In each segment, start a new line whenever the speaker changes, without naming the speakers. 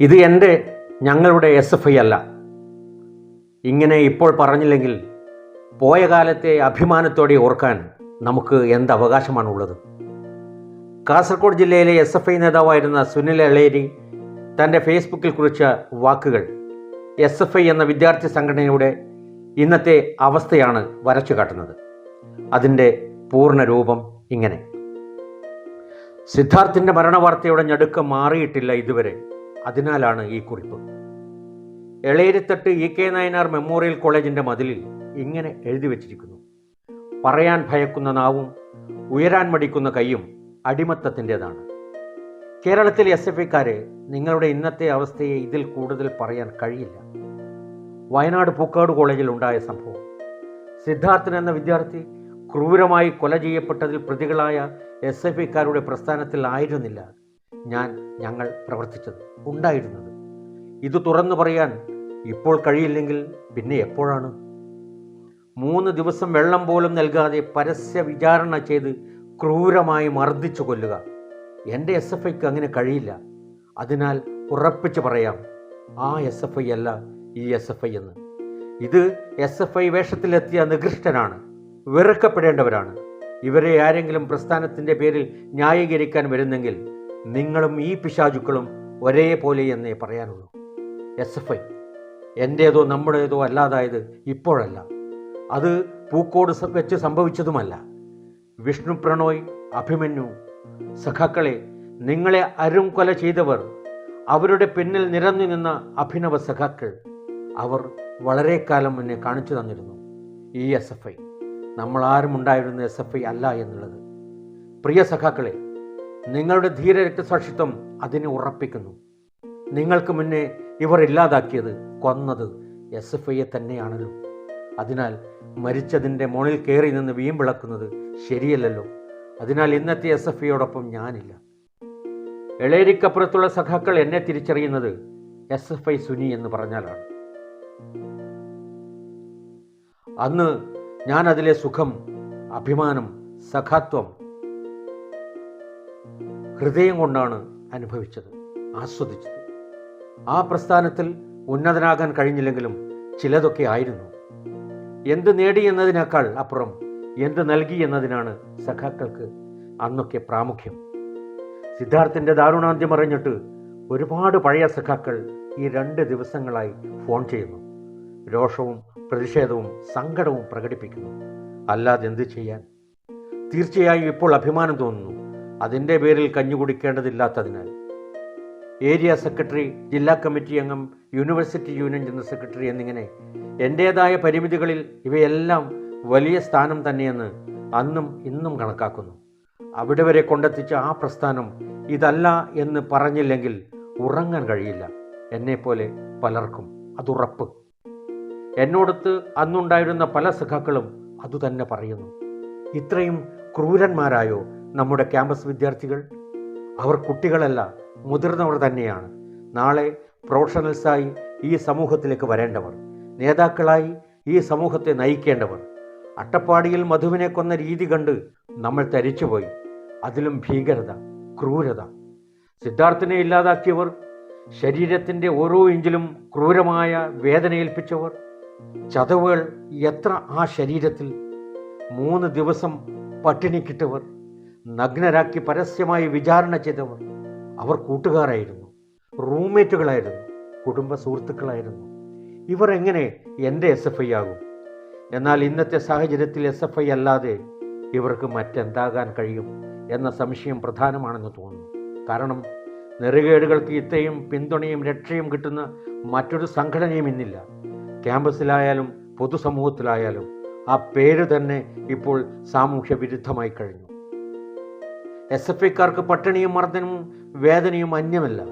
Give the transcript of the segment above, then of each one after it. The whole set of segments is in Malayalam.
ഇത് എന്റെ ഞങ്ങളുടെ എസ് എഫ് ഐ അല്ല. ഇങ്ങനെ ഇപ്പോൾ പറഞ്ഞില്ലെങ്കിൽ പോയ കാലത്തെ അഭിമാനത്തോടെ ഓർക്കാൻ നമുക്ക് എന്ത് അവകാശമാണുള്ളത്? കാസർഗോഡ് ജില്ലയിലെ എസ് എഫ് ഐ നേതാവായിരുന്ന സുനിൽ എളേരി തന്റെ ഫേസ്ബുക്കിൽ കുറിച്ച വാക്കുകൾ എസ് എഫ് ഐ എന്ന വിദ്യാർത്ഥി സംഘടനയുടെ ഇന്നത്തെ അവസ്ഥയാണ് വരച്ചു കാട്ടുന്നത്. അതിന്റെ പൂർണ രൂപം ഇങ്ങനെ. സിദ്ധാർത്ഥിന്റെ മരണവാർത്തയുടെ ഞടുക്കം മാറിയിട്ടില്ല ഇതുവരെ. അതിനാലാണ് ഈ കുറിപ്പ്. Elerithattu E K Nayanar memorial കോളേജിന്റെ മതിലിൽ ഇങ്ങനെ എഴുതി വച്ചിരിക്കുന്നു. പറയാൻ ഭയക്കുന്ന നാവും ഉയരാൻ മടിക്കുന്ന കൈയും അടിമത്തത്തിന്റെതാണ്. കേരളത്തിലെ എസ് എഫ് ഐക്കാരെ നിങ്ങളുടെ ഇന്നത്തെ അവസ്ഥയെ ഇതിൽ കൂടുതൽ പറയാൻ കഴിയില്ല. വയനാട് പൂക്കാട് കോളേജിൽ ഉണ്ടായ സംഭവം. സിദ്ധാർത്ഥൻ എന്ന വിദ്യാർത്ഥി ക്രൂരമായി കൊല ചെയ്യപ്പെട്ടതിൽ പ്രതികളായ എസ് എഫ് ഐക്കാരുടെ പ്രസ്ഥാനത്തിൽ ആയിരുന്നില്ല. ഞാൻ ഞങ്ങൾ പ്രവർത്തിച്ചത് ഉണ്ടായിരുന്നത്. ഇത് തുറന്നു പറയാൻ ഇപ്പോൾ കഴിയില്ലെങ്കിൽ പിന്നെ എപ്പോഴാണ്? മൂന്ന് ദിവസം വെള്ളം പോലും നൽകാതെ പരസ്യ വിചാരണ ചെയ്ത് ക്രൂരമായി മർദ്ദിച്ചു കൊല്ലുക. എന്റെ എസ് എഫ് ഐക്ക് അങ്ങനെ കഴിയില്ല. അതിനാൽ ഉറപ്പിച്ചു പറയാം ആ എസ് എഫ് ഐ അല്ല ഈ എസ് എഫ് ഐ എന്ന്. ഇത് എസ് എഫ് ഐ വേഷത്തിലെത്തിയ നികൃഷ്ടനാണ് വെറുക്കപ്പെടേണ്ടവരാണ്. ഇവരെ ആരെങ്കിലും പ്രസ്ഥാനത്തിന്റെ പേരിൽ ന്യായീകരിക്കാൻ വരുന്നെങ്കിൽ നിങ്ങളും ഈ പിശാചുക്കളും ഒരേപോലെ എന്നേ പറയാനുള്ളൂ. എസ് എഫ് ഐ എന്റേതോ നമ്മുടേതോ അല്ലാതായത് ഇപ്പോഴല്ല. അത് പൂക്കോട് വെച്ച് സംഭവിച്ചതുമല്ല. വിഷ്ണു പ്രണോയ് അഭിമന്യു സഖാക്കളെ നിങ്ങളെ അരും കൊല ചെയ്തവർ അവരുടെ പിന്നിൽ നിരന്നു നിന്ന അഭിനവ സഖാക്കൾ അവർ വളരെ കാലം മുന്നേ കാണിച്ചു തന്നിരുന്നു. ഈ എസ് എഫ് ഐ. നമ്മൾ ആരും ഉണ്ടായിരുന്ന എസ് എഫ് ഐ അല്ല എന്നുള്ളത്. പ്രിയ സഖാക്കളെ നിങ്ങളുടെ ധീരരക്തസാക്ഷിത്വം അതിനെ ഉറപ്പിക്കുന്നു. നിങ്ങൾക്ക് മുന്നേ ഇവർ ഇല്ലാതാക്കിയത് കൊന്നത് എസ് എഫ് ഐയെ തന്നെയാണല്ലോ. അതിനാൽ മരിച്ചതിന്റെ മുകളിൽ കയറി നിന്ന് വീമ്പിളക്കുന്നത് ശരിയല്ലല്ലോ. അതിനാൽ ഇന്നത്തെ എസ് എഫ് ഐയോടൊപ്പം ഞാനില്ല. എളേരിക്കപ്പുറത്തുള്ള സഖാക്കൾ എന്നെ തിരിച്ചറിയുന്നത് എസ് എഫ് ഐ സുനി എന്ന് പറഞ്ഞാലാണ്. അന്ന് ഞാൻ അതിലെ സുഖം അഭിമാനം സഖാത്വം ഹൃദയം കൊണ്ടാണ് അനുഭവിച്ചത് ആസ്വദിച്ചത്. ആ പ്രസ്ഥാനത്തിൽ ഉന്നതനാകാൻ കഴിഞ്ഞില്ലെങ്കിലും ചിലതൊക്കെ ആയിരുന്നു. എന്ത് നേടി എന്നതിനേക്കാൾ അപ്പുറം എന്ത് നൽകി എന്നതിനാണ് സഖാക്കൾക്ക് അന്നൊക്കെ പ്രാമുഖ്യം. സിദ്ധാർത്ഥിന്റെ ദാരുണാന്ത്യം അറിഞ്ഞിട്ട് ഒരുപാട് പഴയ സഖാക്കൾ ഈ രണ്ട് ദിവസങ്ങളായി ഫോൺ ചെയ്യുന്നു. രോഷവും പ്രതിഷേധവും സങ്കടവും പ്രകടിപ്പിക്കുന്നു. അല്ലാതെ എന്ത് ചെയ്യാൻ? തീർച്ചയായും ഇപ്പോൾ അഭിമാനം തോന്നുന്നു. അതിന്റെ പേരിൽ കഞ്ഞു കുടിക്കേണ്ടതില്ലാത്തതിനാൽ. ഏരിയ സെക്രട്ടറി ജില്ലാ കമ്മിറ്റി അംഗം യൂണിവേഴ്സിറ്റി യൂണിയൻ ജനറൽ സെക്രട്ടറി എന്നിങ്ങനെ എന്റേതായ പരിമിതികളിൽ ഇവയെല്ലാം വലിയ സ്ഥാനം തന്നെയെന്ന് അന്നും ഇന്നും കണക്കാക്കുന്നു. അവിടെ വരെ കൊണ്ടെത്തിച്ച ആ പ്രസ്ഥാനം ഇതല്ല എന്ന് പറഞ്ഞില്ലെങ്കിൽ ഉറങ്ങാൻ കഴിയില്ല. എന്നെപ്പോലെ പലർക്കും അതുറപ്പ് എന്നോടത്ത് അന്നുണ്ടായിരുന്ന പല സഖാക്കളും അതുതന്നെ പറയുന്നു. ഇത്രയും ക്രൂരന്മാരായോ നമ്മുടെ ക്യാമ്പസ് വിദ്യാർത്ഥികൾ അവർ കുട്ടികളല്ല മുതിർന്നവർ തന്നെയാണ്. നാളെ പ്രൊഫഷണൽസായി ഈ സമൂഹത്തിലേക്ക് വരേണ്ടവർ നേതാക്കളായി ഈ സമൂഹത്തെ നയിക്കേണ്ടവർ. അട്ടപ്പാടിയിൽ മധുവിനെ കൊന്ന രീതി കണ്ട് നമ്മൾ തരിച്ചുപോയി. അതിലും ഭീകരത ക്രൂരത. സിദ്ധാർത്ഥനെ ഇല്ലാതാക്കിയവർ ശരീരത്തിന്റെ ഓരോ ഇഞ്ചിലും ക്രൂരമായ വേദനയേൽപ്പിച്ചവർ. ചതവുകൾ എത്ര ആ ശരീരത്തിൽ. മൂന്ന് ദിവസം പട്ടിണിക്കിട്ടവർ. നഗ്നരാക്കി പരസ്യമായി വിചാരണ ചെയ്തവർ അവർ കൂട്ടുകാരായിരുന്നു. റൂംമേറ്റുകളായിരുന്നു. കുടുംബ സുഹൃത്തുക്കളായിരുന്നു. ഇവർ എങ്ങനെ എന്റെ എസ് എഫ് ഐ ആകും? എന്നാൽ ഇന്നത്തെ സാഹചര്യത്തിൽ എസ് എഫ് ഐ അല്ലാതെ ഇവർക്ക് മറ്റെന്താകാൻ കഴിയും എന്ന സംശയം പ്രധാനമാണെന്ന് തോന്നുന്നു. കാരണം നെറുകേടുകൾക്ക് ഇത്രയും പിന്തുണയും രക്ഷയും കിട്ടുന്ന മറ്റൊരു സംഘടനയും ഇന്നില്ല. ക്യാമ്പസിലായാലും പൊതുസമൂഹത്തിലായാലും ആ പേര് തന്നെ ഇപ്പോൾ സാമൂഹ്യ വിരുദ്ധമായി കഴിഞ്ഞു. എസ് എഫ് ഐക്കാർക്ക് പട്ടിണിയും മർദ്ദനവും വേദനയും അന്യമല്ല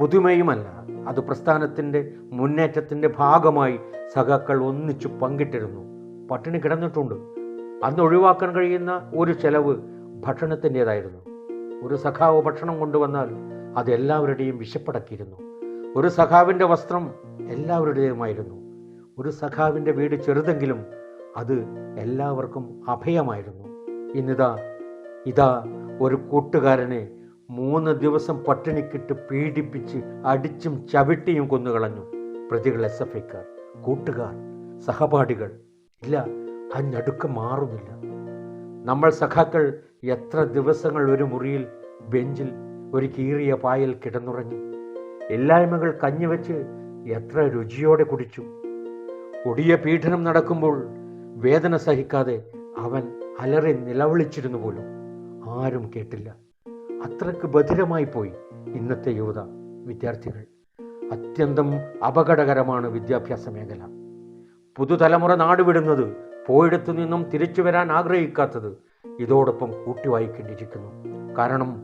പുതുമയുമല്ല. അത് പ്രസ്ഥാനത്തിന്റെ മുന്നേറ്റത്തിന്റെ ഭാഗമായി സഖാക്കൾ ഒന്നിച്ചു പങ്കിട്ടിരുന്നു. പട്ടിണി കിടന്നിട്ടുണ്ട്. അന്ന് ഒഴിവാക്കാൻ കഴിയുന്ന ഒരു ചെലവ് ഭക്ഷണത്തിന്റെതായിരുന്നു. ഒരു സഖാവ് ഭക്ഷണം കൊണ്ടുവന്നാൽ അത് എല്ലാവരുടെയും വിശപ്പടക്കിയിരുന്നു. ഒരു സഖാവിന്റെ വസ്ത്രം എല്ലാവരുടേതുമായിരുന്നു. ഒരു സഖാവിന്റെ വീട് ചെറുതെങ്കിലും അത് എല്ലാവർക്കും അഭയമായിരുന്നു. ഇന്നിതാ ഇതാ ഒരു കൂട്ടുകാരനെ മൂന്ന് ദിവസം പട്ടിണിക്കിട്ട് പീഡിപ്പിച്ച് അടിച്ചും ചവിട്ടിയും കൊന്നുകളഞ്ഞു. പ്രതികൾ എസ് എഫ് ഐക്കാർ കൂട്ടുകാർ സഹപാഠികൾ. ഇല്ല ആ ഞടുക്കം മാറുന്നില്ല. നമ്മൾ സഖാക്കൾ എത്ര ദിവസങ്ങൾ ഒരു മുറിയിൽ ബെഞ്ചിൽ ഒരു കീറിയ പായൽ കിടന്നുറങ്ങി. ഇല്ലായ്മകൾ കഞ്ഞിവെച്ച് എത്ര രുചിയോടെ കുടിച്ചു. കൊടിയ പീഡനം നടക്കുമ്പോൾ വേദന സഹിക്കാതെ അവൻ അലറി നിലവിളിച്ചിരുന്നു പോലും. ആരും കേട്ടില്ല. അത്രയ്ക്ക് ബധിരമായി പോയി ഇന്നത്തെ യുവത വിദ്യാർത്ഥികൾ. അത്യന്തം അപകടകരമാണ് വിദ്യാഭ്യാസ മേഖല. പുതുതലമുറ നാടുവിടുന്നത് പോയിടത്തു നിന്നും തിരിച്ചു വരാൻ ആഗ്രഹിക്കാത്തത് ഇതോടൊപ്പം കൂട്ടിവായിക്കേണ്ടിയിരിക്കുന്നു കാരണം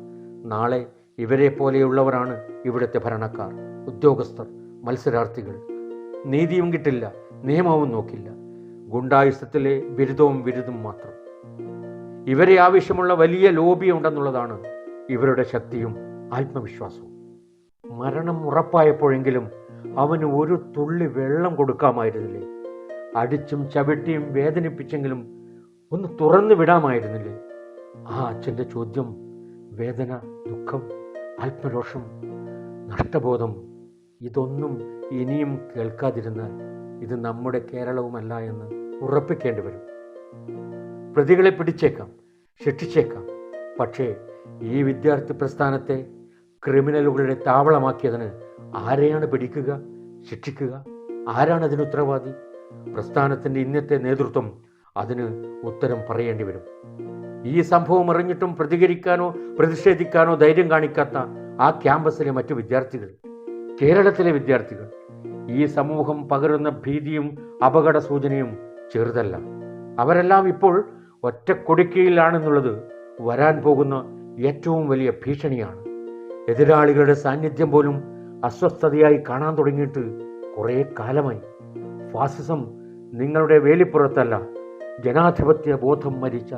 നാളെ ഇവരെ പോലെയുള്ളവരാണ് ഇവിടുത്തെ ഭരണക്കാർ ഉദ്യോഗസ്ഥർ മത്സരാർത്ഥികൾ. നീതിയും കിട്ടില്ല നിയമവും നോക്കില്ല. ഗുണ്ടായുസത്തിലെ ബിരുദവും ബിരുദും മാത്രം. ഇവരെ ആവശ്യമുള്ള വലിയ ലോബി ഉണ്ടെന്നുള്ളതാണ് ഇവരുടെ ശക്തിയും ആത്മവിശ്വാസവും. മരണം ഉറപ്പായപ്പോഴെങ്കിലും അവന് ഒരു തുള്ളി വെള്ളം കൊടുക്കാമായിരുന്നില്ലേ? അടിച്ചും ചവിട്ടിയും വേദനിപ്പിച്ചെങ്കിലും ഒന്ന് തുറന്നു വിടാമായിരുന്നില്ലേ? ആ അച്ഛന്റെ ചോദ്യം വേദന ദുഃഖം ആത്മരോഷം നഷ്ടബോധം ഇതൊന്നും ഇനിയും കേൾക്കാതിരുന്നാൽ ഇത് നമ്മുടെ കേരളവുമല്ല എന്ന് ഉറപ്പിക്കേണ്ടി വരും. പ്രതികളെ പിടിച്ചേക്കാം. ശിക്ഷിച്ചേക്കാം. പക്ഷേ ഈ വിദ്യാർത്ഥി പ്രസ്ഥാനത്തെ ക്രിമിനലുകളുടെ താവളമാക്കിയതിന് ആരെയാണ് പിടിക്കുക ശിക്ഷിക്കുക? ആരാണ് അതിന് ഉത്തരവാദി? പ്രസ്ഥാനത്തിന്റെ ഇന്നത്തെ നേതൃത്വം അതിന് ഉത്തരം പറയേണ്ടി വരും. ഈ സംഭവം അറിഞ്ഞിട്ടും പ്രതികരിക്കാനോ പ്രതിഷേധിക്കാനോ ധൈര്യം കാണിക്കാത്ത ആ ക്യാമ്പസിലെ മറ്റു വിദ്യാർത്ഥികൾ കേരളത്തിലെ വിദ്യാർത്ഥികൾ ഈ സമൂഹം പകരുന്ന ഭീതിയും അപകട സൂചനയും ചെറുതല്ല. അവരെല്ലാം ഇപ്പോൾ ഒറ്റക്കൊടുക്കയിലാണെന്നുള്ളത് വരാൻ പോകുന്ന ഏറ്റവും വലിയ ഭീഷണിയാണ്. എതിരാളികളുടെ സാന്നിധ്യം പോലും അസ്വസ്ഥതയായി കാണാൻ തുടങ്ങിയിട്ട് കുറേ കാലമായി. ഫാസിസം നിങ്ങളുടെ വേലിപ്പുറത്തല്ല ജനാധിപത്യ ബോധം മരിച്ച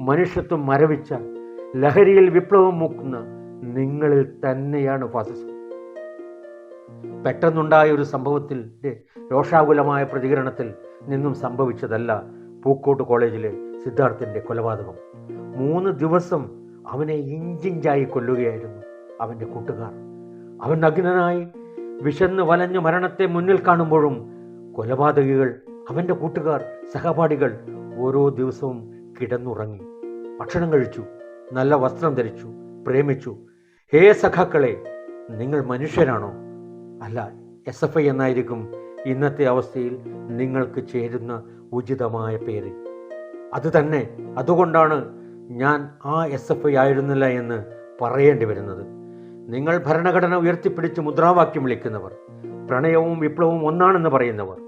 മനുഷ്യത്വം മരവിച്ച ലഹരിയിൽ വിപ്ലവം മൂക്കുന്ന നിങ്ങളിൽ തന്നെയാണ് ഫാസിസം. പെട്ടെന്നുണ്ടായ ഒരു സംഭവത്തിൽ രോഷാകുലമായ പ്രതികരണത്തിൽ നിന്നും സംഭവിച്ചതല്ല പൂക്കോട്ട് കോളേജിലെ സിദ്ധാർത്ഥിന്റെ കൊലപാതകം. മൂന്ന് ദിവസം അവനെ ഇഞ്ചിഞ്ചായി കൊല്ലുകയായിരുന്നു അവന്റെ കൂട്ടുകാർ. അവൻ നഗ്നനായി വിശന്ന് വലഞ്ഞു മരണത്തെ മുന്നിൽ കാണുമ്പോഴും കൊലപാതകികൾ അവന്റെ കൂട്ടുകാർ സഹപാഠികൾ ഓരോ ദിവസവും കിടന്നുറങ്ങി. ഭക്ഷണം കഴിച്ചു നല്ല വസ്ത്രം ധരിച്ചു പ്രേമിച്ചു. ഹേ സഖാക്കളെ നിങ്ങൾ മനുഷ്യരാണോ? അല്ല എസ് എഫ് ഐ എന്നായിരിക്കും ഇന്നത്തെ അവസ്ഥയിൽ നിങ്ങൾക്ക് ചേരുന്ന ഉചിതമായ പേര്. അത് തന്നെ. അതുകൊണ്ടാണ് ഞാൻ ആ എസ് എഫ് ഐ ആയിരുന്നില്ല എന്ന് പറയേണ്ടി വരുന്നത്. നിങ്ങൾ ഭരണഘടന ഉയർത്തിപ്പിടിച്ച് മുദ്രാവാക്യം വിളിക്കുന്നവർ പ്രണയവും വിപ്ലവവും ഒന്നാണെന്ന് പറയുന്നവർ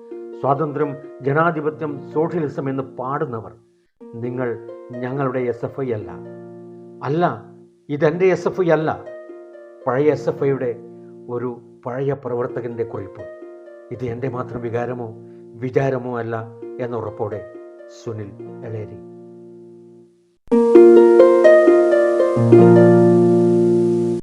സ്വാതന്ത്ര്യം ജനാധിപത്യം സോഷ്യലിസം എന്ന് പാടുന്നവർ നിങ്ങൾ ഞങ്ങളുടെ എസ് എഫ് ഐ അല്ല. അല്ല ഇതെന്റെ എസ് എഫ് ഐ അല്ല. പഴയ എസ് എഫ് ഐയുടെ ഒരു പഴയ പ്രവർത്തകന്റെ കുറിപ്പ്. ഇത് എന്റെ മാത്രം വികാരമോ വിചാരമോ അല്ല എന്ന ഉറപ്പോടെ സുനിൽ എളേരി.